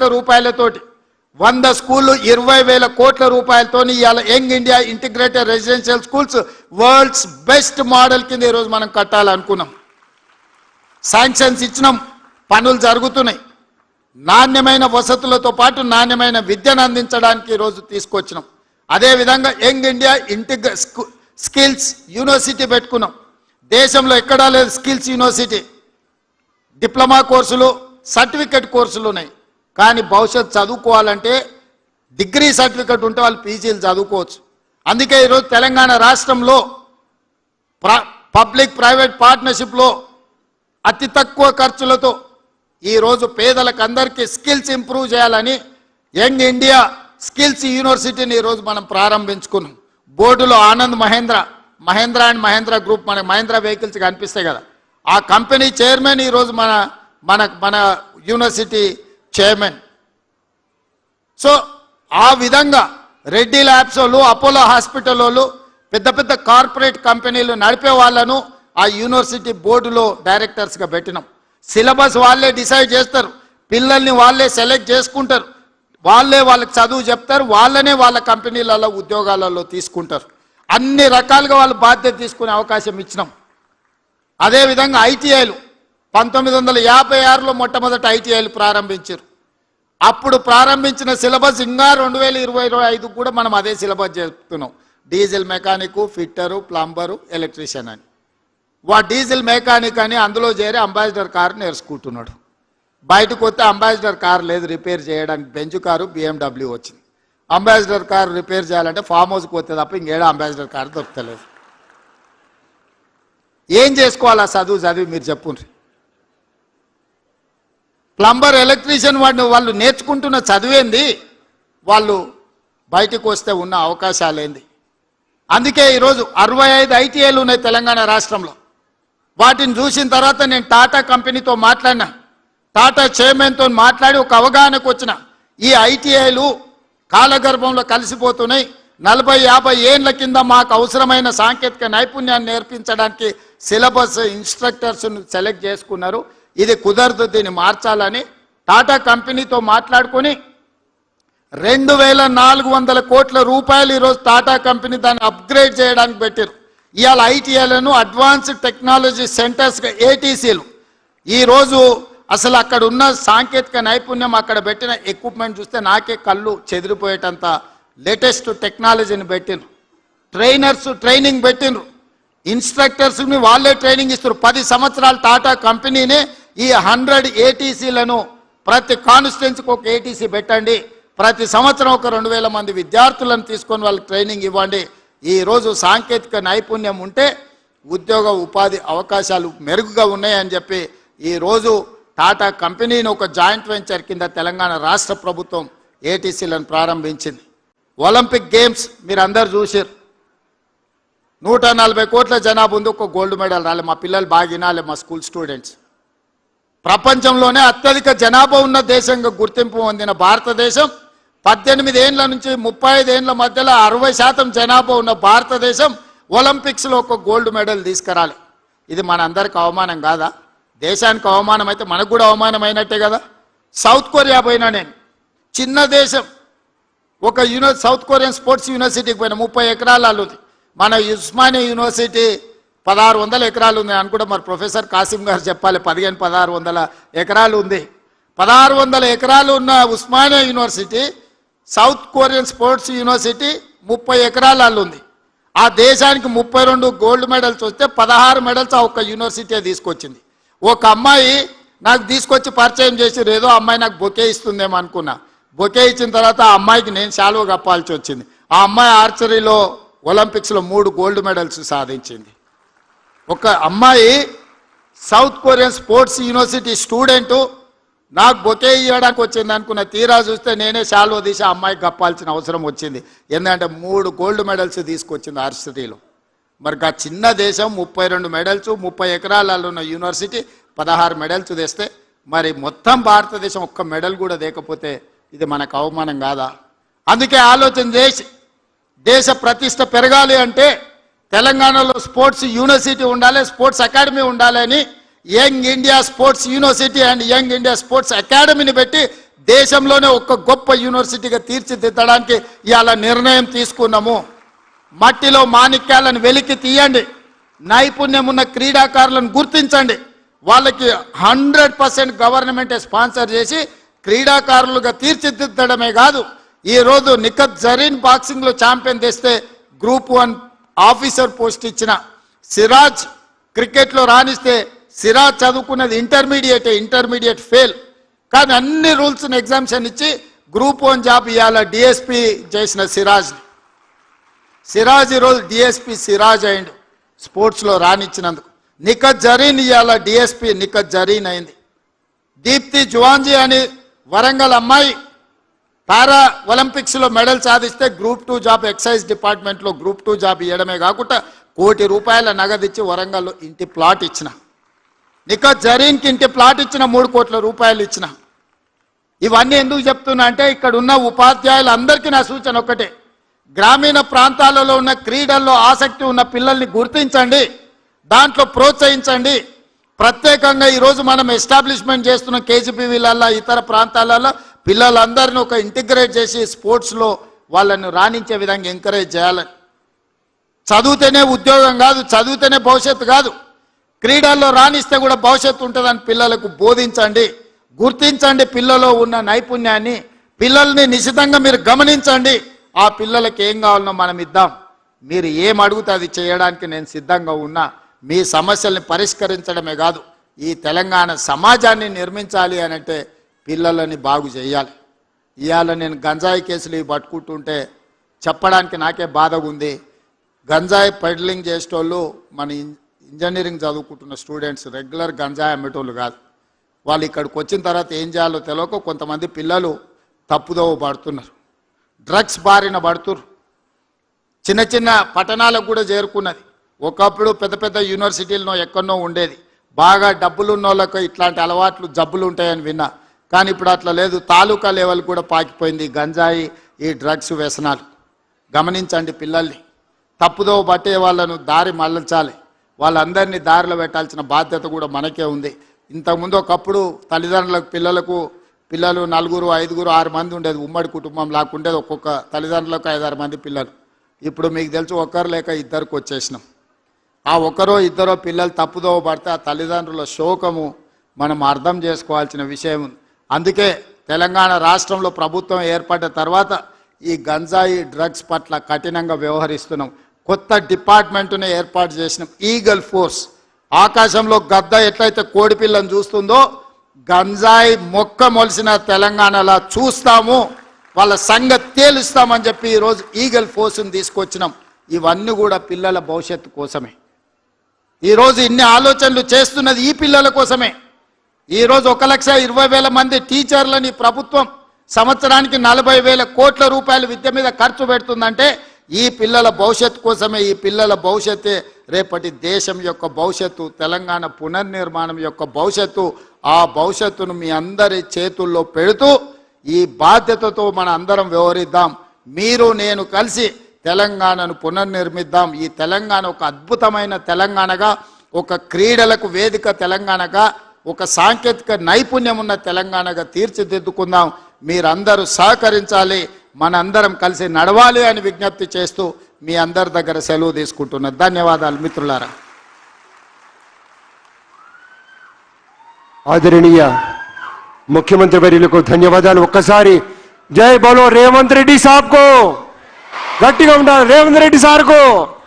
కోట్ల రూపాయలతోటి వంద స్కూళ్ళు ఇరవై వేల కోట్ల రూపాయలతో ఇవాళ young India integrated residential schools world's best model కింద ఈరోజు మనం కట్టాలనుకున్నాం. శాంక్షన్స్ ఇచ్చినాం పనులు జరుగుతున్నాయి. నాణ్యమైన వసతులతో పాటు నాణ్యమైన విద్యను అందించడానికి ఈరోజు తీసుకొచ్చినాం. అదేవిధంగా యంగ్ ఇండియా ఇంటిగ్ర స్కిల్స్ యూనివర్సిటీ పెట్టుకున్నాం. దేశంలో ఎక్కడా లేదు స్కిల్స్ యూనివర్సిటీ. డిప్లొమా కోర్సులు సర్టిఫికెట్ కోర్సులు ఉన్నాయి. కానీ భవిష్యత్ చదువుకోవాలంటే డిగ్రీ సర్టిఫికెట్ ఉంటే వాళ్ళు పీజీలు చదువుకోవచ్చు. అందుకే ఈరోజు తెలంగాణ రాష్ట్రంలో పబ్లిక్ ప్రైవేట్ పార్ట్నర్షిప్లో అతి తక్కువ ఖర్చులతో ఈరోజు పేదలకు అందరికీ స్కిల్స్ ఇంప్రూవ్ చేయాలని యంగ్ ఇండియా స్కిల్స్ యూనివర్సిటీని ఈరోజు మనం ప్రారంభించుకున్నాం. బోర్డులో ఆనంద్ మహేంద్ర మహేంద్ర అండ్ మహేంద్ర గ్రూప్ మన మహేంద్ర వెహికల్స్ కనిపిస్తాయి కదా. ఆ కంపెనీ చైర్మన్ ఈరోజు మన మన మన యూనివర్సిటీ చైర్మన్ సో ఆ విధంగా రెడ్డి ల్యాబ్స్ వాళ్ళు అపోలో హాస్పిటల్ వాళ్ళు పెద్ద పెద్ద కార్పొరేట్ కంపెనీలు నడిపే వాళ్ళను ఆ యూనివర్సిటీ బోర్డులో డైరెక్టర్స్గా పెట్టినాం. సిలబస్ వాళ్ళే డిసైడ్ చేస్తారు. పిల్లల్ని వాళ్ళే సెలెక్ట్ చేసుకుంటారు. వాళ్ళే వాళ్ళకి చదువు చెప్తారు. వాళ్ళనే వాళ్ళ కంపెనీలలో ఉద్యోగాలలో తీసుకుంటారు. అన్ని రకాలుగా వాళ్ళు బాధ్యత తీసుకునే అవకాశం ఇచ్చినాం. అదేవిధంగా ఐటీఐలు పంతొమ్మిది వందల యాభై ఆరులో మొట్టమొదటి ఐటీఐలు ప్రారంభించారు. అప్పుడు ప్రారంభించిన సిలబస్ ఇంకా రెండు వేల ఇరవై ఐదు కూడా మనం అదే సిలబస్ చెప్తున్నాం. Diesel mechanic fitter plumber electrician అని. వా డీజిల్ మెకానిక్ అని అందులో చేరి అంబాసిడర్ కారు నేర్చుకుంటున్నాడు. బయటకు వస్తే అంబాసిడర్ కారు లేదు రిపేర్ చేయడానికి బెంచ్ కారు బిఎండబ్ల్యూ వచ్చింది. అంబాసిడర్ కారు రిపేర్ చేయాలంటే ఫామ్ హౌస్కి వస్తే తప్ప ఇంకేడా అంబాసిడర్ కారు దొరకలేదు ఏం చేసుకోవాలా చదువు చదివి మీరు చెప్పుండ్రి? ప్లంబర్ ఎలక్ట్రీషియన్ వాడిని వాళ్ళు నేర్చుకుంటున్న చదివేంది? వాళ్ళు బయటకు వస్తే ఉన్న అవకాశాలేంది? అందుకే ఈరోజు అరవై ఐదు ఐటీఐలు ఉన్నాయి తెలంగాణ రాష్ట్రంలో. వాటిని చూసిన తర్వాత నేను టాటా కంపెనీతో మాట్లాడినా. టాటా చైర్మన్తో మాట్లాడి ఒక అవగాహనకు వచ్చిన. ఈ ఐటీఐలు కాలగర్భంలో కలిసిపోతున్నాయి. నలభై యాభై ఏళ్ళ కింద మాకు అవసరమైన సాంకేతిక నైపుణ్యాన్ని నేర్పించడానికి సిలబస్ ఇన్స్ట్రక్టర్స్ను సెలెక్ట్ చేసుకున్నారు. ఇది కుదరదు దీన్ని మార్చాలని టాటా కంపెనీతో మాట్లాడుకొని రెండు వేల నాలుగు వందల కోట్ల రూపాయలు ఈరోజు టాటా కంపెనీ దాన్ని అప్గ్రేడ్ చేయడానికి పెట్టారు ఇవాళ ఐటీఐలను అడ్వాన్స్డ్ టెక్నాలజీ సెంటర్స్గా ఏటీసీలు. ఈరోజు అసలు అక్కడ ఉన్న సాంకేతిక నైపుణ్యం అక్కడ పెట్టిన ఎక్విప్మెంట్ చూస్తే నాకే కళ్ళు చెదిరిపోయేటంత లేటెస్ట్ టెక్నాలజీని పెట్టిండ్రు ట్రైనర్స్ ట్రైనింగ్ పెట్టిండ్రు ఇన్స్ట్రక్టర్స్ని వాళ్ళే ట్రైనింగ్ ఇస్తారు పది సంవత్సరాలు టాటా కంపెనీనే ఈ హండ్రెడ్ ఏటీసీలను ప్రతి కాన్స్టిట్యున్సీకి ఒక ఏటీసీ పెట్టండి. ప్రతి సంవత్సరం ఒక రెండు వేల మంది విద్యార్థులను తీసుకొని వాళ్ళకి ట్రైనింగ్ ఇవ్వండి. ఈరోజు సాంకేతిక నైపుణ్యం ఉంటే ఉద్యోగ ఉపాధి అవకాశాలు మెరుగుగా ఉన్నాయని చెప్పి ఈరోజు టాటా కంపెనీని ఒక జాయింట్ వెంచర్ కింద తెలంగాణ రాష్ట్ర ప్రభుత్వం ఏటీసీలను ప్రారంభించింది. ఒలింపిక్ గేమ్స్ మీరు అందరు చూసారు నూట నలభై కోట్ల జనాభా ఉంది ఒక గోల్డ్ మెడల్ రాలే. మా పిల్లలు బాగా వినాలి మా స్కూల్ స్టూడెంట్స్. ప్రపంచంలోనే అత్యధిక జనాభా ఉన్న దేశంగా గుర్తింపు పొందిన భారతదేశం పద్దెనిమిది ఏండ్ల నుంచి ముప్పై ఐదు ఏండ్ల మధ్యలో అరవై శాతం జనాభా ఉన్న భారతదేశం ఒలింపిక్స్లో ఒక గోల్డ్ మెడల్ తీసుకురాలి. ఇది మనందరికి అవమానం కాదా? దేశానికి అవమానం అయితే మనకు కూడా అవమానం అయినట్టే కదా? సౌత్ కొరియా పోయినా నేను. చిన్న దేశం. ఒక యూని సౌత్ కొరియన్ స్పోర్ట్స్ యూనివర్సిటీకి పోయిన ముప్పై ఎకరాలు ఉంది మన ఉస్మానియా యూనివర్సిటీ పదహారు వందల ఎకరాలు ఉంది అనుకుంటే మరి ప్రొఫెసర్ కాసిం గారు చెప్పాలి. పదిహేను పదహారు వందల ఎకరాలు ఉంది. పదహారు వందల ఎకరాలు ఉన్న Osmania university south Korean sports university ముప్పై ఎకరాలు ఉంది. ఆ దేశానికి ముప్పై రెండు గోల్డ్ మెడల్స్ వస్తే పదహారు మెడల్స్ ఆ ఒక్క యూనివర్సిటీ తీసుకొచ్చింది. ఒక అమ్మాయి నాకు తీసుకొచ్చి పరిచయం చేసి ఏదో అమ్మాయి నాకు బొకే ఇస్తుందేమో అనుకున్నా. బొకే ఇచ్చిన తర్వాత ఆ అమ్మాయికి నేను శాలువ కప్పాల్సి వచ్చింది. ఆ అమ్మాయి ఆర్చరీలో ఒలింపిక్స్లో మూడు గోల్డ్ మెడల్స్ సాధించింది. ఒక అమ్మాయి south Korean sports university student నాకు బొకే ఇవ్వడానికి వచ్చింది అనుకున్న తీరా చూస్తే నేనే శాల్వ తీసి ఆ అమ్మాయికి కప్పాల్సిన అవసరం వచ్చింది. ఎందుకంటే మూడు గోల్డ్ మెడల్స్ తీసుకొచ్చింది ఆర్సిటీలో. మరి ఆ చిన్న దేశం ముప్పై రెండు మెడల్స్ ముప్పై ఎకరాలలో ఉన్న యూనివర్సిటీ పదహారు మెడల్స్ తెస్తే మరి మొత్తం భారతదేశం ఒక్క మెడల్ కూడా లేకపోతే ఇది మనకు అవమానం కాదా? అందుకే ఆలోచన చేసి దేశ ప్రతిష్ట పెరగాలి అంటే తెలంగాణలో స్పోర్ట్స్ యూనివర్సిటీ ఉండాలి స్పోర్ట్స్ అకాడమీ ఉండాలి అని young India sports university and young India sports అకాడమీని పెట్టి దేశంలోనే ఒక గొప్ప యూనివర్సిటీగా తీర్చిదిద్దడానికి ఇవాళ నిర్ణయం తీసుకున్నాము. మట్టిలో మాణిక్యాలను వెలికి తీయండి. నైపుణ్యం ఉన్న క్రీడాకారులను గుర్తించండి. వాళ్ళకి హండ్రెడ్ పర్సెంట్ గవర్నమెంటే స్పాన్సర్ చేసి క్రీడాకారులుగా తీర్చిదిద్దడమే కాదు ఈ రోజు నిఖత్ జరీన్ బాక్సింగ్లో ఛాంపియన్ తెస్తే గ్రూప్ వన్ ఆఫీసర్ పోస్ట్ ఇచ్చిన సిరాజ్ క్రికెట్లో రాణిస్తే సిరాజ్ చదువుకున్నది ఇంటర్మీడియట్ ఇంటర్మీడియట్ ఫెయిల్ కానీ అన్ని రూల్స్ని ఎగ్జామ్షన్ ఇచ్చి గ్రూప్ వన్ జాబ్ ఇవాళ డిఎస్పి చేసిన సిరాజ్. సిరాజ్ ఈరోజు డిఎస్పి సిరాజ్ అయిండు స్పోర్ట్స్లో రాణించినందుకు. నిఖత్ జరీన్ ఇవాళ డిఎస్పి నిఖత్ జరీన్ అయింది. దీప్తి జువాంజీ అని వరంగల్ అమ్మాయి పారా ఒలింపిక్స్లో మెడల్ సాధిస్తే గ్రూప్ టూ జాబ్ ఎక్సైజ్ డిపార్ట్మెంట్లో గ్రూప్ టూ జాబ్ ఇవ్వడమే కాకుండా కోటి రూపాయల నగదిచ్చి వరంగల్లో ఇంటి ప్లాట్ ఇచ్చిన. నికా జరీన్కి ఇంటి ప్లాట్ ఇచ్చిన మూడు కోట్ల రూపాయలు ఇచ్చిన. ఇవన్నీ ఎందుకు చెప్తున్నా అంటే ఇక్కడ ఉన్న ఉపాధ్యాయులందరికీ నా సూచన ఒకటే గ్రామీణ ప్రాంతాలలో ఉన్న క్రీడల్లో ఆసక్తి ఉన్న పిల్లల్ని గుర్తించండి. దాంట్లో ప్రోత్సహించండి. ప్రత్యేకంగా ఈరోజు మనం ఎస్టాబ్లిష్మెంట్ చేస్తున్న కేజీపీవీలల్లో ఇతర ప్రాంతాలలో పిల్లలందరినీ ఒక ఇంటిగ్రేట్ చేసి స్పోర్ట్స్లో వాళ్ళని రాణించే విధంగా ఎంకరేజ్ చేయాలని చదివితేనే ఉద్యోగం కాదు చదివితేనే భవిష్యత్తు కాదు. క్రీడల్లో రాణిస్తే కూడా భవిష్యత్తు ఉంటుందని పిల్లలకు బోధించండి. గుర్తించండి పిల్లలో ఉన్న నైపుణ్యాన్ని. పిల్లల్ని నిశితంగా మీరు గమనించండి. ఆ పిల్లలకి ఏం కావాలనో మనం ఇద్దాం. మీరు ఏం అడుగుతే అది చేయడానికి నేను సిద్ధంగా ఉన్నా. మీ సమస్యల్ని పరిష్కరించడమే కాదు. ఈ తెలంగాణ సమాజాన్ని నిర్మించాలి అని అంటే పిల్లలని బాగు చేయాలి. ఇవాళ నేను గంజాయి కేసులు ఇవి పట్టుకుంటుంటే చెప్పడానికి నాకే బాధగా ఉంది. గంజాయి పెడ్లింగ్ చేసేటోళ్ళు మన ఇంజనీరింగ్ చదువుకుంటున్న స్టూడెంట్స్ రెగ్యులర్ గంజాయి అమ్మేటోళ్ళు కాదు. వాళ్ళు ఇక్కడికి వచ్చిన తర్వాత ఏం చేయాలో తెలియక కొంతమంది పిల్లలు తప్పుదోవ పడుతున్నారు. డ్రగ్స్ బారిన పడుతురు. చిన్న చిన్న పట్టణాలకు కూడా చేరుకున్నది. ఒకప్పుడు పెద్ద పెద్ద యూనివర్సిటీలనో ఎక్కడనో ఉండేది. బాగా డబ్బులు ఉన్న వాళ్ళకు ఇట్లాంటి అలవాట్లు జబ్బులు ఉంటాయని విన్నా. కానీ ఇప్పుడు అట్లా లేదు. తాలూకా లెవెల్ కూడా పాకిపోయింది. గంజాయి ఈ డ్రగ్స్ వ్యసనాలు. గమనించండి పిల్లల్ని. తప్పుదో పట్టే వాళ్ళను దారి మళ్ళించాలి వాళ్ళందరినీ దారిలో పెట్టాల్సిన బాధ్యత కూడా మనకే ఉంది. ఇంతకుముందు ఒకప్పుడు తల్లిదండ్రులకు పిల్లలకు పిల్లలు నలుగురు ఐదుగురు ఆరు మంది ఉండేది. ఉమ్మడి కుటుంబం లాకుండేది ఒక్కొక్క తల్లిదండ్రులకు ఐదారు మంది పిల్లలు. ఇప్పుడు మీకు తెలుసు ఒక్కరు లేక ఇద్దరికి వచ్చేసినాం. ఆ ఒకరో ఇద్దరో పిల్లలు తప్పుదోవ పడితే ఆ తల్లిదండ్రుల శోకము మనం అర్థం చేసుకోవాల్సిన విషయం ఉంది. అందుకే తెలంగాణ రాష్ట్రంలో ప్రభుత్వం ఏర్పడ్డ తర్వాత ఈ గంజాయి డ్రగ్స్ పట్ల కఠినంగా వ్యవహరిస్తున్నాం. కొత్త డిపార్ట్మెంట్ను ఏర్పాటు చేసినాం. ఈగల్ ఫోర్స్ ఆకాశంలో గద్ద ఎట్లయితే కోడిపిల్లను చూస్తుందో గంజాయి మొక్క మొలిసిన తెలంగాణలా చూస్తాము వాళ్ళ సంగతి తేలుస్తామని చెప్పి ఈరోజు ఈగల్ ఫోర్స్ని తీసుకొచ్చినాం. ఇవన్నీ కూడా పిల్లల భవిష్యత్తు కోసమే. ఈరోజు ఇన్ని ఆలోచనలు చేస్తున్నది ఈ పిల్లల కోసమే. ఈరోజు ఒక లక్ష ఇరవై వేల మంది టీచర్లని ప్రభుత్వం సంవత్సరానికి నలభై వేల కోట్ల రూపాయలు విద్య మీద ఖర్చు పెడుతుందంటే ఈ పిల్లల భవిష్యత్తు కోసమే ఈ పిల్లల భవిష్యత్తే రేపటి దేశం యొక్క భవిష్యత్తు తెలంగాణ పునర్నిర్మాణం యొక్క భవిష్యత్తు ఆ భవిష్యత్తును మీ అందరి చేతుల్లో పెడుతూ ఈ బాధ్యతతో మన అందరం వ్యవహరిద్దాం. మీరు నేను కలిసి తెలంగాణను పునర్నిర్మిద్దాం. ఈ తెలంగాణ ఒక అద్భుతమైన తెలంగాణగా ఒక క్రీడలకు వేదిక తెలంగాణగా ఒక సాంకేతిక నైపుణ్యం ఉన్న తెలంగాణగా తీర్చిదిద్దుకుందాం. మీరందరూ సహకరించాలి. మనందరం కలిసి నడవాలి అని విజ్ఞప్తి చేస్తూ మీ అందరి దగ్గర సెలవు తీసుకుంటున్నా ధన్యవాదాలు మిత్రులారా. ఆదరణీయ ముఖ్యమంత్రి వర్యులకు ధన్యవాదాలు. ఒక్కసారి జై బలో రేవంత్ రెడ్డి సాబ్కు. గట్టిగా ఉండాలి రేవంత్ రెడ్డి సార్కు.